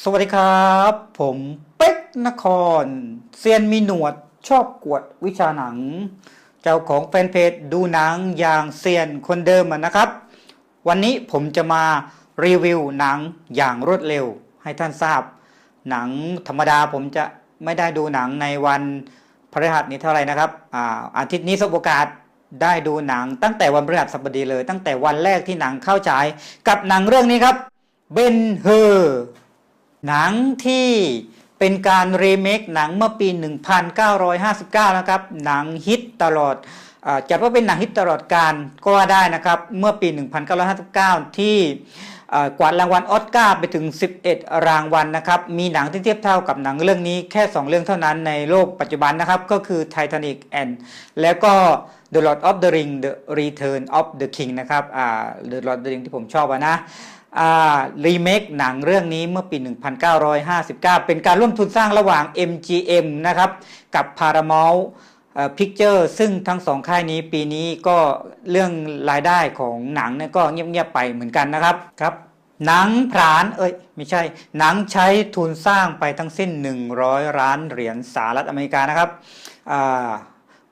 สวัสดีครับ ผมเป็กนครเซียนมีหนวดชอบกวดวิชาหนัง เจ้าของแฟนเพจดูหนังอย่างเซียนคนเดิมนะครับ วันนี้ผมจะมารีวิวหนังอย่างรวดเร็ว ให้ท่านทราบ หนังธรรมดาผมจะไม่ได้ดูหนังในวันพฤหัสนี้เท่าไหร่นะครับอาอาทิตย์นี้สบโอกาสได้ดูหนังตั้งแต่วันพฤหัสบดีเลย ตั้งแต่วันแรกที่หนังเข้าฉายกับหนังเรื่องนี้ครับเบนเฮอร์ หนังที่เป็นการรีเมคหนังเมื่อปี 1959 นะครับ หนังฮิตตลอดอจัดว่าเป็นหนังฮิตตลอดการก็ว่าได้นะครับ เมื่อปี 1959 ที่กวาดรางวัลออสการ์ไปถึง 11 รางวัลนะครับ มีหนังที่เทียบเท่ากับหนังเรื่องนี้แค่ 2 เรื่องเท่านั้นในโลกปัจจุบันนะครับ ก็คือ Titanic and แล้วก็ The Lord of the Ring The Return of the King นะครับ The Lord of the Ring ที่ผมชอบนะ รีเมคหนังเรื่องนี้เมื่อปี 1959 เป็นการร่วมทุนสร้างระหว่าง MGM นะครับ กับ Paramount Picture ซึ่งทั้งสองค่ายนี้ปีนี้ก็เรื่องรายได้ของหนังเนี่ยก็เงียบๆไปเหมือนกันนะครับครับหนังผลาน เอ้ย ไม่ใช่ หนังใช้ทุนสร้างไปทั้งสิ้น 100 ล้านเหรียญสหรัฐอเมริกานะครับ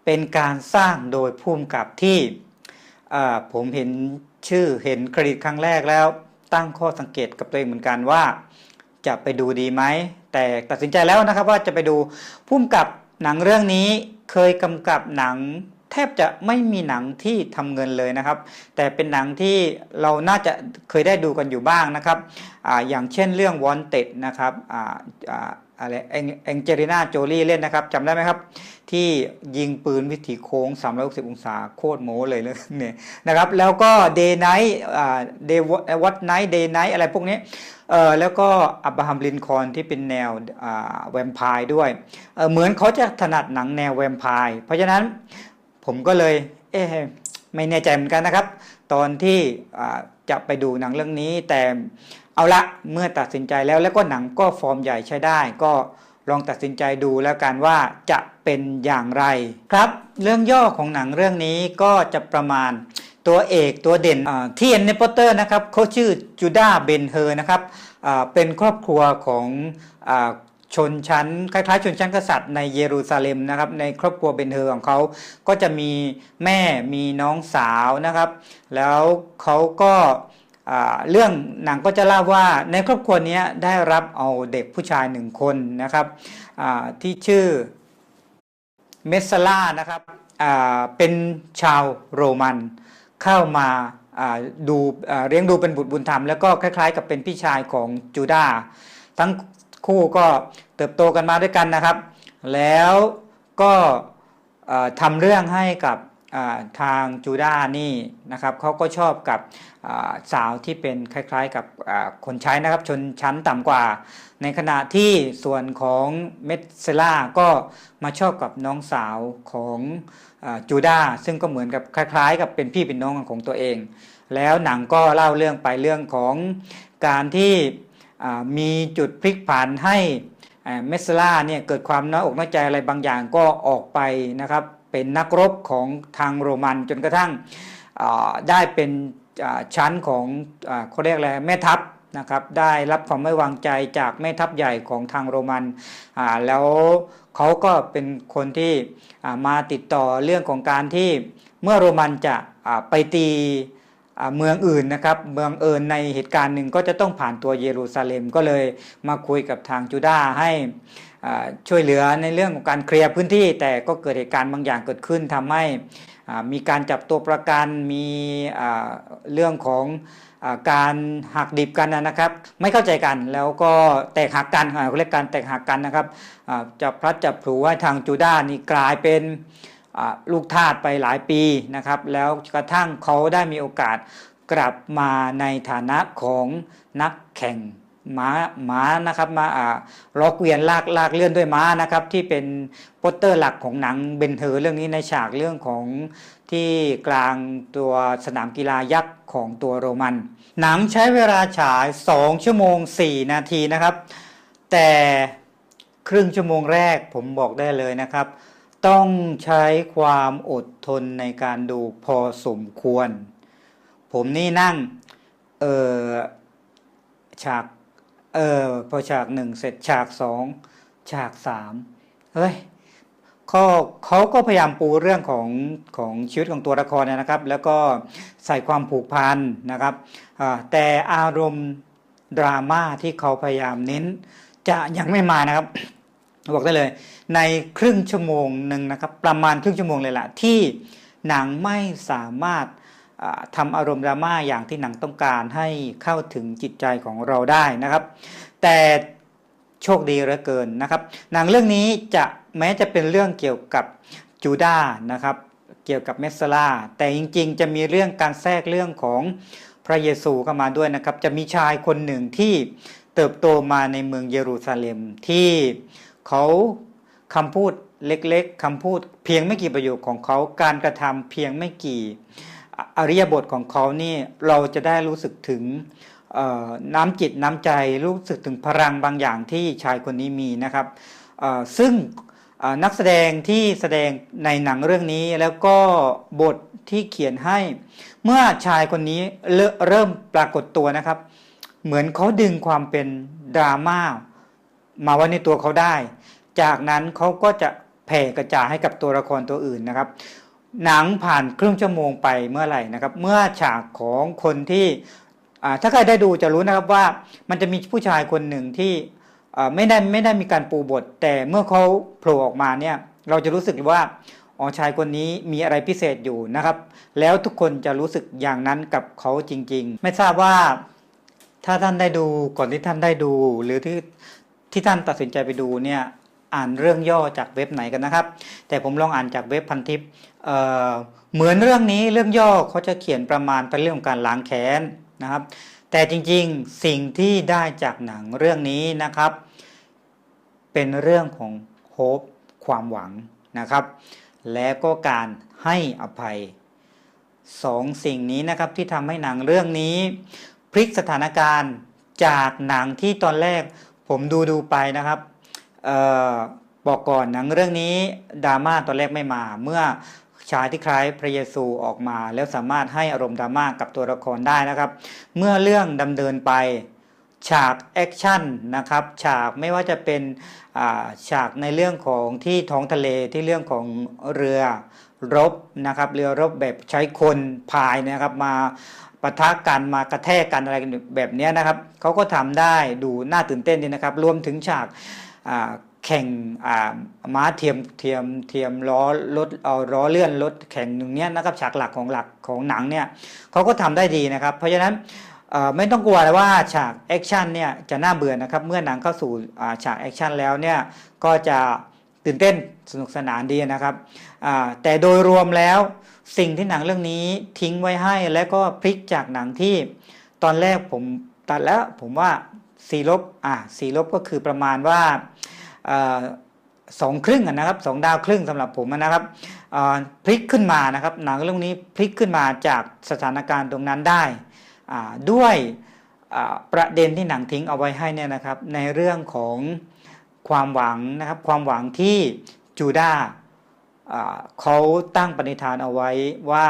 เป็นการสร้างโดยภูมิกับที่ผมเห็นชื่อเห็นเครดิตครั้งแรกแล้ว ตั้งข้อสังเกตกับตัวเองเหมือนกันว่า จะไปดูดีไหม แต่ตัดสินใจแล้วนะครับว่าจะไปดูพุ่มกับหนังเรื่องนี้เคยกำกับหนัง แทบจะไม่มีหนังที่ทำเงินเลยนะครับ แต่เป็นหนังที่เราน่าจะเคยได้ดูกันอยู่บ้างนะครับออย่างเช่นเรื่อง Wanted นะครับ อ่าอ่าอะไรเองเจลิน่าโจลี่เล่นนะครับจำได้ไหมครับ ที่ยิงปืนวิถีโค้ง 360 องศาโคตรโม้เลยเรื่องเนี่ยนะครับ แล้วก็ Day Night อ่า Day What Night Day Night อะไรพวกนี้เออแล้วก็อับราฮัมลินคอนที่เป็นแนวอ่าแวมไพร์ด้วยเออเหมือนเขาจะถนัดหนังแนวแวมไพร์เพราะฉะนั้นผมก็เลยเอ๊ะไม่แน่ใจเหมือนกันนะครับ ตอนที่อ่าจะไปดูหนังเรื่องนี้แต่ เอาละเมื่อตัดสินใจแล้วแล้วก็หนังก็ฟอร์มใหญ่ใช้ได้ ก็ลองตัดสินใจดูแล้วกันว่าจะเป็นอย่างไรครับ เรื่องย่อของหนังเรื่องนี้ก็จะประมาณตัวเอกตัวเด่นที่เห็นในโปสเตอร์นะครับเขาชื่อจูดาเบนเฮอร์นะครับเป็นครอบครัวของอชนชั้นคล้ายๆชนชั้นกษัตริย์ในเยรูซาเล็มนะครับในครอบครัวเบนเฮอร์ของเขาก็จะมีแม่มีน้องสาวนะครับ แล้วเขาก็ เรื่องหนังก็จะเล่าว่าในครอบครัวนี้ได้รับเอาเด็กผู้ชายหนึ่งคนนะครับที่ชื่อเมสซาล่านะครับเป็นชาวโรมันเข้ามาดูเลี้ยงดูเป็นบุตรบุญธรรม แล้วก็คล้ายๆ กับเป็นพี่ชายของจูดาห์ทั้งคู่ก็เติบโตกันมาด้วยกันนะครับ แล้วก็ทำเรื่องให้กับ ทางจูดาห์นี่นะครับเขาก็ชอบกับสาวที่เป็นคล้าย ๆ กับคนใช้นะครับชนชั้นต่ำกว่า ในขณะที่ส่วนของเมสเซล่าก็มาชอบกับน้องสาวของอจูดาห์ซึ่งก็เหมือนกับคล้าย ๆ กับเป็นพี่เป็นน้องของตัวเอง แล้วหนังก็เล่าเรื่องไปเรื่องของการที่มีจุดพลิกผันให้เมสเซล่าเนี่ยเกิดความน้อยอกน้อยใจอะไรบางอย่างก็ออกไปนะครับ เป็นนักรบของทางโรมันจนกระทั่งได้เป็นชั้นของอเขาเรียกอะไรแม่ทัพนะครับได้รับความไม่วางใจจากแม่ทัพใหญ่ของทางโรมันแล้วเขาก็เป็นคนที่มาติดต่อเรื่องของการที่เมื่อโรมันจะไปตีเมืองอื่นนะครับเมืองเอินในเหตุการณ์หนึ่งก็จะต้องผ่านตัวเยรูซาเล็มก็เลยมาคุยกับทางจูดาให้ ช่วยเหลือในเรื่องของการเคลียร์พื้นที่ แต่ก็เกิดเหตุการณ์บางอย่างเกิดขึ้นทำให้มีการจับตัวประกันมีเรื่องของอการหักดิบกันนะครับ ไม่เข้าใจกันแล้วก็แตกหักกันเขาเรียกการแตกหักกันนะครับอ่าจะพลัดจับผลูให้ทางจูดาห์นี่กลายเป็นลูกทาสไปหลายปีนะครับ แล้วกระทั่งเขาได้มีโอกาสกลับมาในฐานะของนักแข่ง ม้าม้านะครับมาอ่าล็อกเวียนลากลากเลื่อนด้วยม้านะครับ ที่เป็นโปสเตอร์หลักของหนังเบนเทอร์เรื่องนี้ในฉากเรื่องของที่กลางตัวสนามกีฬายักษ์ของตัวโรมัน หนังใช้เวลาฉาย 2 ชั่วโมง 4 นาทีนะครับ แต่ครึ่งชั่วโมงแรกผมบอกได้เลยนะครับ ต้องใช้ความอดทนในการดูพอสมควร ผมนี่นั่งเออฉาก เออพอฉากหนึ่งเสร็จฉากสองฉากสามเฮ้ยเขาเขาก็พยายามปูเรื่องของของชีวิตของตัวละครนะครับ แล้วก็ใส่ความผูกพันนะครับแต่อารมณ์ดราม่าที่เขาพยายามเน้น จะยังไม่มานะครับบอกได้เลย ในครึ่งชั่วโมงหนึ่งนะครับ ประมาณครึ่งชั่วโมงเลยละที่หนังไม่สามารถ อ่าทำอารมณ์ดราม่าอย่างที่หนังต้องการให้เข้าถึงจิตใจของเราได้นะครับ แต่โชคดีเหลือเกินนะครับ หนังเรื่องนี้จะแม้จะเป็นเรื่องเกี่ยวกับจูดานะครับ เกี่ยวกับเมสซาลาแต่จริงๆ จะมีเรื่องการแทรกเรื่องของพระเยซูเข้ามาด้วยนะครับ จะมีชายคนหนึ่งที่เติบโตมาในเมืองเยรูซาเล็มที่เขาคำพูดเล็กๆคำพูดเพียงไม่กี่ประโยคของเขาการกระทำเพียงไม่กี่ อริยบทของเขานี่เราจะได้รู้สึกถึงน้ำจิตน้ำใจรู้สึกถึงพลังบางอย่างที่ชายคนนี้มีนะครับซึ่งนักแสดงที่แสดงในหนังเรื่องนี้แล้วก็บทที่เขียนให้ เมื่อชายคนนี้เริ่มปรากฏตัวนะครับ เหมือนเขาดึงความเป็นดราม่ามาไว้ในตัวเขาได้ จากนั้นเขาก็จะแผ่กระจายให้กับตัวละครตัวอื่นนะครับ หนังผ่านครึ่งชั่วโมงไปเมื่อไหร่นะครับ เมื่อฉากของคนที่ถ้าใครได้ดูจะรู้นะครับว่ามันจะมีผู้ชายคนหนึ่งที่ไม่ได้ไม่ได้มีการปูบท แต่เมื่อเขาโผล่ออกมาเนี่ยเราจะรู้สึกว่าอ๋อชายคนนี้มีอะไรพิเศษอยู่นะครับ แล้วทุกคนจะรู้สึกอย่างนั้นกับเขาจริง ๆ ไม่ทราบว่าถ้าท่านได้ดูก่อนที่ท่านได้ดู หรือที่ที่ท่านตัดสินใจไปดูเนี่ย อ่านเรื่องย่อจากเว็บไหนกันนะครับ แต่ผมลองอ่านจากเว็บพันทิปเเหมือนเรื่องนี้เรื่องย่อเขาจะเขียนประมาณเป็นเรื่องของการล้างแค้นนะครับ แต่จริงๆสิ่งที่ได้จากหนังเรื่องนี้นะครับ เป็นเรื่องของโฮปความหวังนะครับ และก็การให้อภัยสองสิ่งนี้นะครับที่ทำให้หนังเรื่องนี้ พลิกสถานการณ์จากหนังที่ตอนแรกผมดูดูไปนะครับ บอกก่อนหนังเรื่องนี้ดราม่าตอนแรกไม่มา เมื่อชายที่คล้ายพระเยซูออกมา แล้วสามารถให้อารมณ์ดราม่ากับตัวละครได้นะครับ เมื่อเรื่องดำเนินไปฉากแอคชั่นนะครับฉากไม่ว่าจะเป็นฉากในเรื่องของที่ท้องทะเลที่เรื่องของเรือรบนะครับ เรือรบแบบใช้คนพายนะครับมาปะทะกันมากระแทกกันอะไรแบบนี้นะครับเขาก็ทำได้ดูน่าตื่นเต้นดีนะครับ รวมถึงฉาก แข่งม้าเทียมเทียมเทียมล้อรถเอาล้อเลื่อนรถแข่งหนึ่งเนี้ยนะครับฉากหลักของหลักของหนังเนี่ยเขาก็ทำได้ดีนะครับ เพราะฉะนั้นไม่ต้องกลัวเลยว่าฉากแอคชั่นเนี่ยจะน่าเบื่อนะครับเมื่อหนังเข้าสู่ฉากแอคชั่นแล้วเนี่ยก็จะตื่นเต้นสนุกสนานดีนะครับแต่โดยรวมแล้วสิ่งที่หนังเรื่องนี้ทิ้งไว้ให้และก็พลิกจากหนังที่ตอนแรกผมตัดแล้วผมว่า สีลบอ่าสีลบก็คือประมาณว่าออสองครึ่งนะครับสองดาวครึ่งสำหรับผมนะครับพลิกขึ้นมานะครับ หนังเรื่องนี้พลิกขึ้นมาจากสถานการณ์ตรงนั้นได้ด้วยประเด็นที่หนังทิ้งเอาไว้ให้เนี่ยนะครับ ในเรื่องของความหวังนะครับ ความหวังที่จูดาห์อ่าเขาตั้งปณิธานเอาไว้ว่า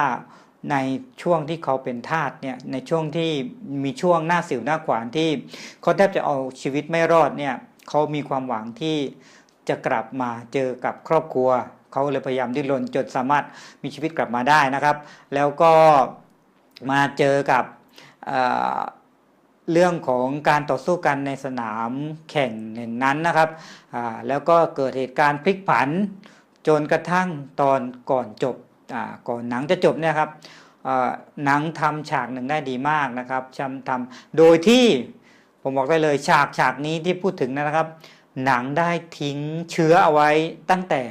ในช่วงที่เขาเป็นทาสเนี่ยในช่วงที่มีช่วงหน้าสิวหน้าขวานที่เขาแทบจะเอาชีวิตไม่รอดเนี่ยเขามีความหวังที่จะกลับมาเจอกับครอบครัว เขาเลยพยายามดิ้นรนจนสามารถมีชีวิตกลับมาได้นะครับ แล้วก็มาเจอกับเเรื่องของการต่อสู้กันในสนามแข่งหนึ่งนั้นนะครับแล้วก็เกิดเหตุการณ์พลิกผัน จนกระทั่งตอนก่อนจบ ก่อนหนังจะจบเนี่ยครับหนังทำฉากหนึ่งได้ดีมากนะครับทำทำโดยที่ผมบอกได้เลยฉากฉากนี้ที่พูดถึงนะครับ หนังได้ทิ้งเชื้อเอาไว้ตั้งแต่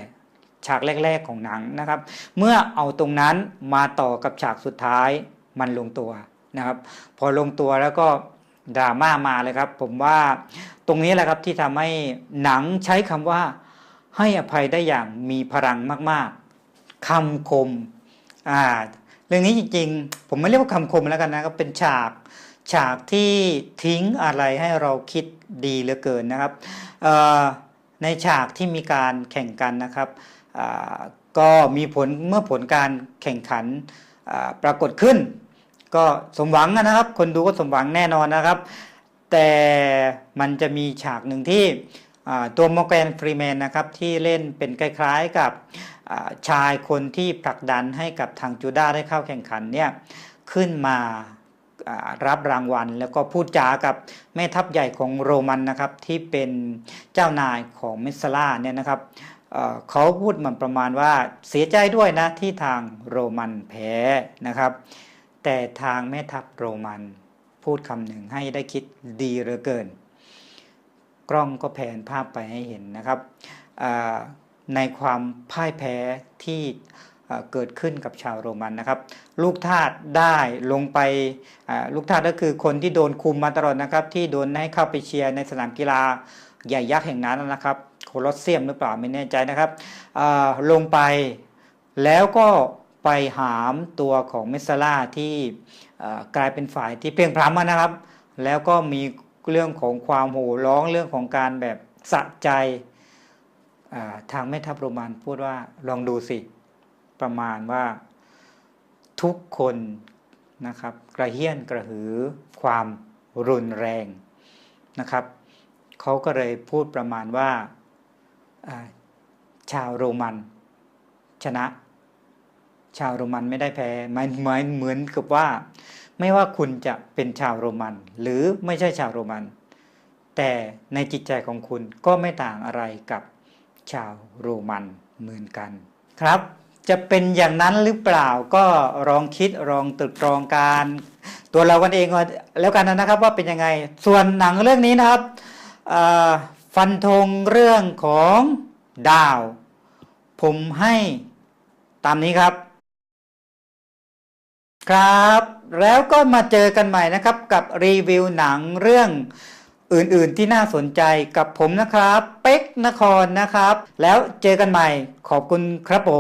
ฉากแรก ๆ ของหนังนะครับ เมื่อเอาตรงนั้นมาต่อกับฉากสุดท้ายมันลงตัวนะครับ พอลงตัวแล้วก็ดราม่ามาเลยครับ ผมว่าตรงนี้แหละครับที่ทำให้หนังใช้คำว่าให้อภัยได้อย่างมีพลังมาก คำคมอ่าเรื่องนี้จริงๆ ผมไม่เรียกว่าคำคมแล้วกันนะครับเป็นฉากฉากที่ทิ้งอะไรให้เราคิดดีเหลือเกินนะครับในฉากที่มีการแข่งกันนะครับก็มีผลเมื่อผลการแข่งขันปรากฏขึ้น ก็สมหวังนะครับ คนดูก็สมหวังแน่นอนนะครับ แต่มันจะมีฉากหนึ่งที่ ตัวมอร์แกนฟรีแมนนะครับที่เล่นเป็นคล้ายๆกับชายคนที่ผลักดันให้กับทางจูด้าได้เข้าแข่งขันเนี่ยขึ้นมารับรางวัล แล้วก็พูดจากับแม่ทัพใหญ่ของโรมันนะครับที่เป็นเจ้านายของเมสซาร่าเนี่ยนะครับเเขาพูดมันประมาณว่าเสียใจด้วยนะที่ทางโรมันแพ้นะครับ แต่ทางแม่ทัพโรมันพูดคำหนึ่งให้ได้คิดดีเหลือเกิน กล้องก็แผนภาพไปให้เห็นนะครับในความพ่ายแพ้ที่เกิดขึ้นกับชาวโรมันนะครับ ลูกทาสได้ลงไปลูกทาสก็คือคนที่โดนคุมมาตลอดนะครับ ที่โดนให้เข้าไปเชียร์ในสนามกีฬาใหญ่ยักษ์แห่งนั้นนะครับโคลอสเซียมหรือเปล่าไม่แน่ใจนะครับลงไปแล้วก็ไปหามตัวของเมสซาร่าที่กลายเป็นฝ่ายที่เพียงพล้ำนะครับ แล้วก็มี เรื่องของความโห่ร้องเรื่องของการแบบสะใจาทางแม่ทัพโรมันพูดว่าลองดูสิประมาณว่าทุกคนนะครับกระเฮี้ยนกระหือความรุนแรงนะครับเขาก็เลยพูดประมาณว่าาชาวโรมันชนะ ชาวโรมันไม่ได้แพ้หมายเหมือนกับว่า ไม่ว่าคุณจะเป็นชาวโรมัน หรือไม่ใช่ชาวโรมัน แต่ในจิตใจของคุณก็ไม่ต่างอะไรกับชาวโรมันเหมือนกันครับ จะเป็นอย่างนั้นหรือเปล่าก็ลองคิดลองตรึกตรองการ ตัวเรากันเองก่อนแล้วกันนะครับว่าเป็นยังไง ส่วนหนังเรื่องนี้นะครับฟันธงเรื่องของดาว ผมให้ตามนี้ครับ ครับ แล้วก็มาเจอกันใหม่นะครับกับรีวิวหนังเรื่องอื่นๆที่น่าสนใจกับผมนะครับ เป็กนครนะครับ แล้วเจอกันใหม่ขอบคุณครับผม